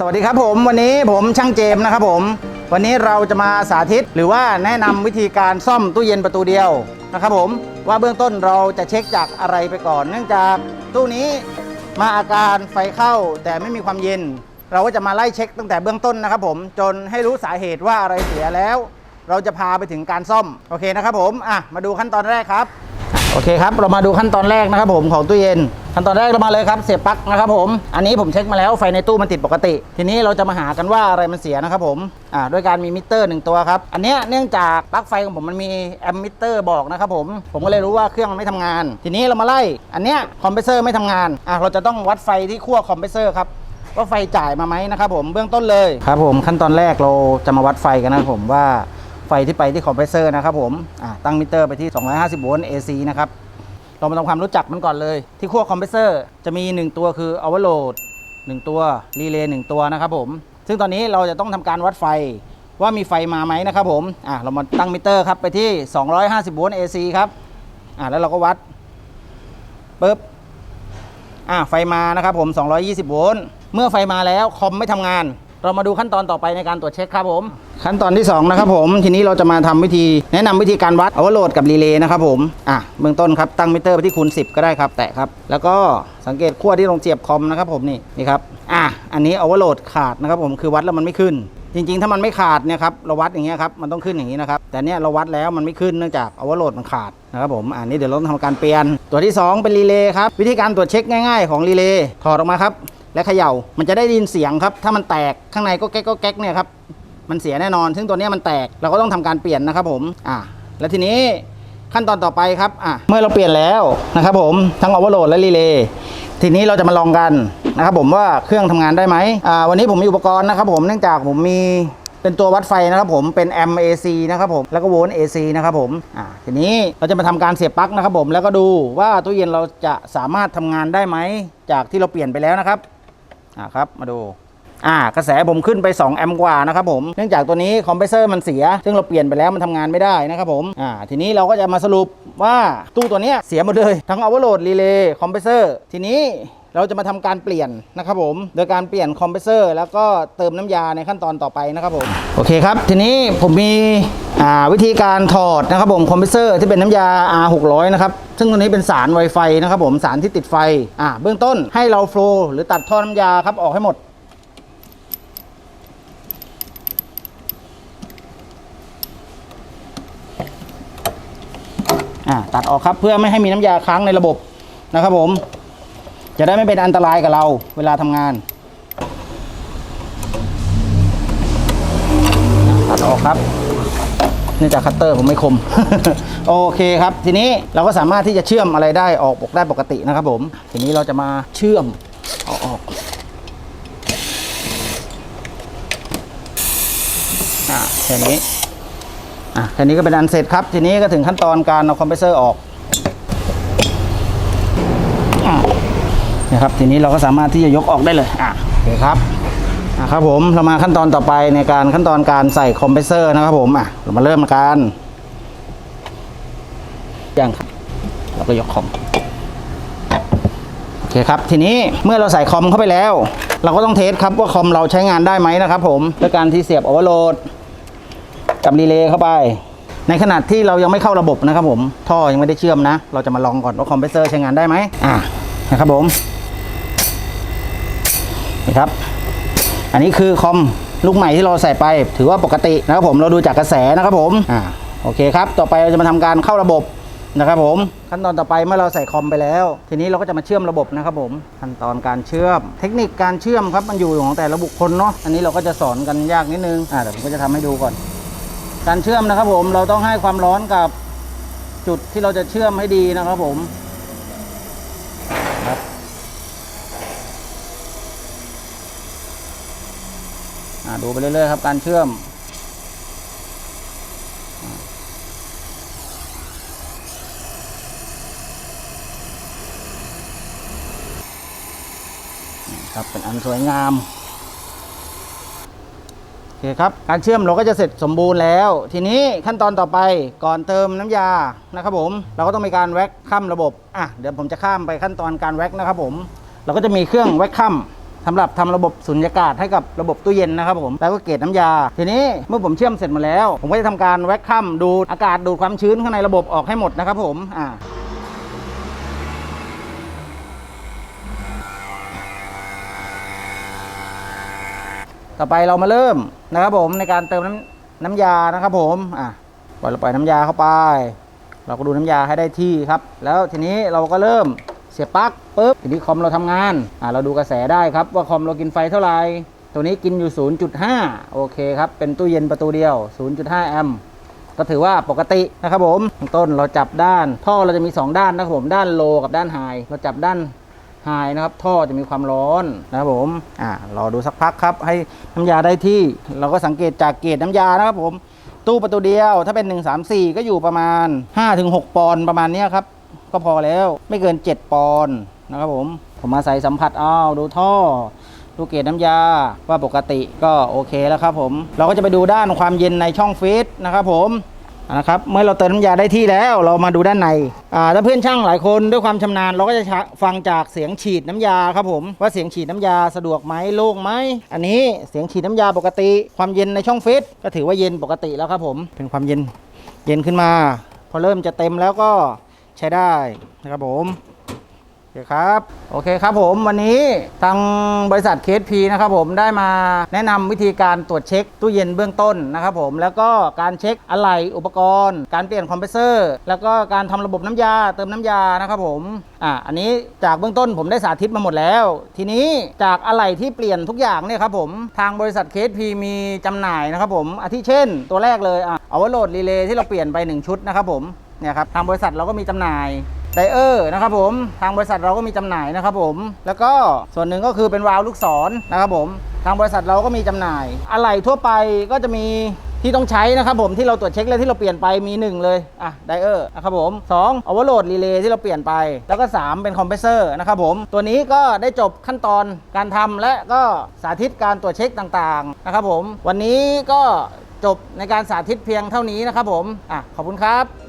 สวัสดีครับผมวันนี้ผมช่างเจมส์นะครับผม วันนี้เราจะมาสาธิตหรือว่าแนะนำวิธีการซ่อมตู้เย็นประตูเดียวนะครับผมว่าเบื้องต้นเราจะเช็คจากอะไรไปก่อน เนื่องจากตู้นี้มาอาการไฟเข้าแต่ไม่มีความเย็น เราก็จะมาไล่เช็คตั้งแต่เบื้องต้นนะครับผมจนให้รู้สาเหตุว่าอะไรเสียแล้ว เราจะพาไปถึงการซ่อมโอเคนะครับผมอะมาดูขั้นตอนแรกครับโอเคครับ เรามาดูขั้นตอนแรกนะครับผมของตู้เย็น ขั้นตอนแรกเรามาเลยครับ เสียบปลั๊กนะครับผม อันนี้ผมเช็คมาแล้วไฟในตู้มันติดปกติ ทีนี้เราจะมาหากันว่าอะไรมันเสียนะครับผมอ่าด้วยการมีมิเตอร์หนึ่งตัวครับ อันเนี้ยเนื่องจากปลั๊กไฟของผมมันมีแอมมิเตอร์บอกนะครับผม ผมก็เลยรู้ว่าเครื่องมันไม่ทำงาน ทีนี้เรามาไล่ อันเนี้ยคอมเพรสเซอร์ไม่ทำงานอะเราจะต้องวัดไฟที่ขั้วคอมเพรสเซอร์ครับว่าไฟจ่ายมาไหมนะครับผมเบื้องต้นเลยครับผมขั้นตอนแรกเราจะมาวัดไฟกันนะครับผมว่าไฟที่ไปที่คอมเพรสเซอร์นะครับผมอะตั้งมิเตอร์ไปที่ 250 โวลต์ AC นะครับ เรามาทำความรู้จักมันก่อนเลย ที่ขั้วคอมเพรสเซอร์จะมี 1 ตัวคือ overload 1ตัวรีเลย์1ตัวนะครับผม ซึ่งตอนนี้เราจะต้องทำการวัดไฟว่ามีไฟมาไหมนะครับผมอะเรามาตั้งมิเตอร์ครับไปที่ 250โวลต์ AC ครับอะแล้วเราก็วัดปึ๊บอ่าไฟมานะครับผม 220โวลต์เมื่อไฟมาแล้วคอมไม่ทำงาน เรามาดูขั้นตอนต่อไปในการตรวจเช็คครับผม ขั้นตอนที่ 2 นะครับผม ทีนี้เราจะมาทำวิธี แนะนำวิธีการวัด overload กับรีเลย์นะครับผมอะเบื้องต้นครับตั้งมิเตอร์ไปที่คูณ10 ก็ได้ครับ แตะครับ แล้วก็สังเกตขั้วที่ลงเสียบคอมนะครับผมนี่นี่ครับอะอันนี้ overload ขาดนะครับผมคือวัดแล้วมันไม่ขึ้น จริง ๆ ถ้ามันไม่ขาดเนี่ยครับเราวัดอย่างเงี้ยครับมันต้องขึ้นอย่างนี้นะครับแต่เนี่ยเราวัดแล้วมันไม่ขึ้นเนื่องจาก overload มันขาดนะครับผมอันนี้เดี๋ยวเราต้องทำการเปลี่ยนตัวที่ 2 เป็นรีเลย์ครับวิธีการตรวจเช็คง่าย ๆของรีเลย์ถอดออกมาครับ และเขย่ามันจะได้ยินเสียงครับ ถ้ามันแตกข้างในก็แก๊กก็แก๊กเนี่ยครับมันเสียแน่นอน ซึ่งตัวนี้มันแตกเราก็ต้องทำการเปลี่ยนนะครับผมอ่าแล้วทีนี้ขั้นตอนต่อไปครับอะเมื่อเราเปลี่ยนแล้วนะครับผมทั้ง overload และรีเลย์ทีนี้เราจะมาลองกันนะครับผมว่าเครื่องทำงานได้ไหมอ่าวันนี้ผมมีอุปกรณ์นะครับผมเนื่องจากผมมีเป็นตัววัดไฟนะครับผมเป็น M AC นะครับผมแล้วก็โวลต์ AC นะครับผมอ่าทีนี้เราจะมาทำการเสียบปลั๊กนะครับผมแล้วก็ดูว่าตู้เย็นเราจะสามารถทำงานได้ไหมจากที่เราเปลี่ยนไปแล้วนะครับ อ่าครับมาดูอ่ากระแสผมขึ้นไป2แอมป์กว่านะครับผมเนื่องจากตัวนี้คอมเพรสเซอร์มันเสีย ซึ่งเราเปลี่ยนไปแล้วมันทำงานไม่ได้นะครับผมอ่าทีนี้เราก็จะมาสรุปว่าตู้ตัวเนี้ยเสียหมดเลย ทั้งอเวอร์โหลดรีเลย์คอมเพรสเซอร์ทีนี้ เราจะมาทำการเปลี่ยนนะครับผม โดยการเปลี่ยนคอมเพรสเซอร์แล้วก็เติมน้ำยาในขั้นตอนต่อไปนะครับผม โอเคครับ ทีนี้ผมมีวิธีการถอดนะครับผมคอมเพรสเซอร์ที่เป็นน้ำยา R 600 นะครับ ซึ่งตัวนี้เป็นสาร Wi-Fi นะครับผมสารที่ติดไฟ อ่าเบื้องต้นให้เราโฟล์หรือตัดท่อน้ำยาครับออกให้หมดตัดออกครับเพื่อไม่ให้มีน้ำยาค้างในระบบนะครับผม จะได้ไม่เป็นอันตรายกับเราเวลาทำงานตัดออกครับเนื่องจากคัตเตอร์ผมไม่คม โอเคครับ ทีนี้เราก็สามารถที่จะเชื่อมอะไรได้ออกปกได้ปกตินะครับผม ทีนี้เราจะมาเชื่อมเอาออกอ่าแค่นี้อะแค่นี้ก็เป็นอันเสร็จครับ ทีนี้ก็ถึงขั้นตอนการเอาคอมเพรสเซอร์ออกอะ นะครับทีนี้เราก็สามารถที่จะยกออกได้เลยอะโอเคครับอะครับผมเรามาขั้นตอนต่อไปในการขั้นตอนการใส่คอมเพรสเซอร์นะครับผมอะเรามาเริ่มกันยังครับเราก็ยกคอมโอเคครับ ทีนี้เมื่อเราใส่คอมเข้าไปแล้ว เราก็ต้องเทสครับว่าคอมเราใช้งานได้ไหมนะครับผมด้วยการที่เสียบโอเวอร์โหลดกับรีเลย์เข้าไป ในขณะที่เรายังไม่เข้าระบบนะครับผม ท่อยังไม่ได้เชื่อมนะ เราจะมาลองก่อนว่าคอมเพรสเซอร์ใช้งานได้ไหมอ่านะครับผม นี่ครับ อันนี้คือคอมลูกใหม่ที่เราใส่ไป ถือว่าปกตินะครับผมเราดูจากกระแสนะครับผมอ่าโอเคครับ ต่อไปเราจะมาทำการเข้าระบบนะครับผมขั้นตอนต่อไปเมื่อเราใส่คอมไปแล้ว ทีนี้เราก็จะมาเชื่อมระบบนะครับผมขั้นตอนการเชื่อม เทคนิคการเชื่อมครับมันอยู่ของแต่ละบุคคลเนาะอันนี้เราก็จะสอนกันยากนิดนึงอ่าเดี๋ยวผมก็จะทำให้ดูก่อน การเชื่อมนะครับผมเราต้องให้ความร้อนกับจุดที่เราจะเชื่อมให้ดีนะครับผมครับอ่า ดูไปเรื่อยๆครับการเชื่อมอครับเป็นอันสวยงามโอเคครับการเชื่อมเราก็จะเสร็จสมบูรณ์แล้ว ทีนี้ขั้นตอนต่อไปก่อนเติมน้ำยานะครับผม เราก็ต้องมีการแว็กข้ามระบบอะเดี๋ยวผมจะข้ามไปขั้นตอนการแว็กนะครับผม เราก็จะมีเครื่องแว็กข้าม สำหรับทำระบบสุญญากาศให้กับระบบตู้เย็นนะครับผมแล้วก็เกจน้ำยา ทีนี้เมื่อผมเชื่อมเสร็จมาแล้ว ผมก็จะทำการแวคคัมดูดอากาศดูดความชื้นข้างในระบบออกให้หมดนะครับผมอ่าต่อไปเรามาเริ่มนะครับผมในการเติมน้ำน้ำยานะครับผมอะปล่อยเราปล่อยน้ำยาเข้าไป เราก็ดูน้ำยาให้ได้ที่ครับ แล้วทีนี้เราก็เริ่ม เสียบปลั๊กปุ๊บทีนี้คอมเราทำงานอะเราดูกระแสได้ครับว่าคอมเรากินไฟเท่าไหร่ตัวนี้กินอยู่ 0.5 โอเคครับ เป็นตู้เย็นประตูเดียว 0.5 แอมป์ก็ถือว่าปกตินะครับผมต้นเราจับด้าน ท่อเราจะมี 2 ด้านนะครับผมด้านโลกับด้านไฮเราจับด้านไฮนะครับ ท่อจะมีความร้อนนะครับผมอ่ารอดูสักพักครับ ให้น้ำยาได้ที่ เราก็สังเกตจากเกจน้ำยานะครับผม ตู้ประตูเดียว ถ้าเป็น 1 3 4 ก็อยู่ประมาณ 5-6 ปอนด์ประมาณนี้ครับ ก็พอแล้วไม่เกิน 7 ปอนด์นะครับผมผมมาใส่สัมผัสอ้าวดูท่อ ดูเกจน้ำยาว่าปกติก็โอเคแล้วครับผม เราก็จะไปดูด้านความเย็นในช่องฟีดนะครับผมนะครับเมื่อเราเติมน้ำยาได้ที่แล้วเรามาดูด้านในถ้าเพื่อนช่างหลายคนด้วยความชำนาญ เราก็จะฟังจากเสียงฉีดน้ำยาครับผม ว่าเสียงฉีดน้ำยาสะดวกไหมโล่งไหมอันนี้เสียงฉีดน้ำยาปกติ ความเย็นในช่องฟีดก็ถือว่าเย็นปกติแล้วครับผมเป็นความเย็นเย็นขึ้นมา พอเริ่มจะเต็มแล้วก็ ใช้ได้นะครับผมโอเคครับโอเคครับผมวันนี้ทางบริษัทเคสพีนะครับผมได้มาแนะนำวิธีการตรวจเช็คตู้เย็นเบื้องต้นนะครับผมแล้วก็การเช็คอะไหล่อุปกรณ์ การเปลี่ยนคอมเพรสเซอร์แล้วก็การทำระบบน้ำยาเติมน้ำยานะครับผมอะอันนี้จากเบื้องต้นผมได้สาธิตมาหมดแล้ว ทีนี้จากอะไหล่ที่เปลี่ยนทุกอย่างเนี่ยครับผมทางบริษัทเคสพีมีจำหน่ายนะครับผมอาทิเช่น ตัวแรกเลยอะเอาว่าโหลดรีเลย์ที่เราเปลี่ยนไปหนึ่งชุดนะครับผม เนี่ยครับทางบริษัทเราก็มีจำหน่ายไดเออร์นะครับผมทางบริษัทเราก็มีจำหน่ายนะครับผม แล้วก็ส่วนหนึ่งก็คือเป็นวาล์วลูกศรนะครับผม ทางบริษัทเราก็มีจำหน่าย อะไหล่ทั่วไปก็จะมีที่ต้องใช้นะครับผมที่เราตรวจเช็คและที่เราเปลี่ยนไปมี 1 เลยอะไดเออร์นะครับผม2 overload relay ที่เราเปลี่ยนไป แล้วก็ 3 เป็นคอมเพรสเซอร์นะครับผมตัวนี้ก็ได้จบขั้นตอนการทำและก็สาธิตการตรวจเช็คต่างๆนะครับผมวันนี้ก็จบในการสาธิตเพียงเท่านี้นะครับผมอะขอบคุณครับ